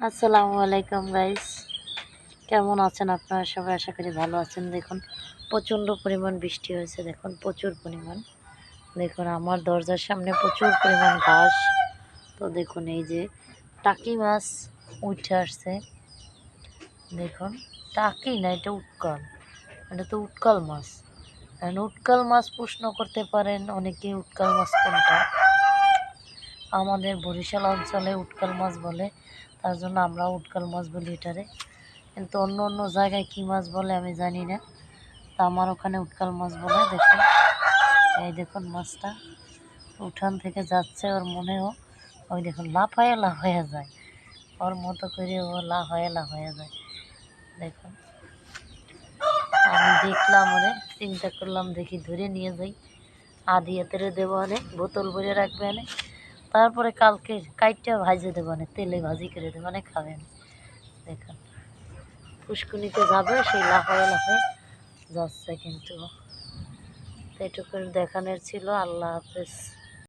আসসালামু আলাইকুম গাইস কেমন আছেন আপনারা? সবাই আশা করি ভালো আছেন। দেখুন, প্রচণ্ড পরিমাণ বৃষ্টি হয়েছে। দেখুন, প্রচুর পরিমাণ। দেখুন, আমার দরজার সামনে প্রচুর পরিমাণ ঘাস। তো দেখুন, এই যে টাকি মাছ উঠে আসছে। দেখুন, টাকি না, এটা উটকল। এটা তো উটকল মাছ। কারণ উটকল মাছ প্রশ্ন করতে পারেন, অনেকেই উটকল মাছ কোনটা? আমাদের বরিশাল অঞ্চলে উটকল মাছ বলে। তার জন্য আমরা উটকল মাছ বলি এটারে। কিন্তু অন্য অন্য জায়গায় কী মাছ বলে আমি জানি না। তা আমার ওখানে উটকল মাছ বলে, দেখুন। এই দেখুন মাছটা। উঠান থেকে যাচ্ছে ওর মনেও, ওই দেখুন লাফায়া লাফায়া যায়। ওর মতো করে ও লাফায়া লাফায়া যায়। দেখুন। আমি দেখলাম ওরে, চিন্তা করলাম দেখি ধরে নিয়ে যাই। আদি এতেরে দেবো অনেক বোতল ভরে রাখবে অনেক তারপরে কালকে কাইটটা ভাজে দেবো অনেক তেলে ভাজি করে দেবো অনেক খাবেন। দেখুন পুষ্কুনিতে যাবে, সেই লাফায় লাফায় যাচ্ছে কিন্তু। এটুকু দেখানোর ছিল, আল্লাহ হাফেজ।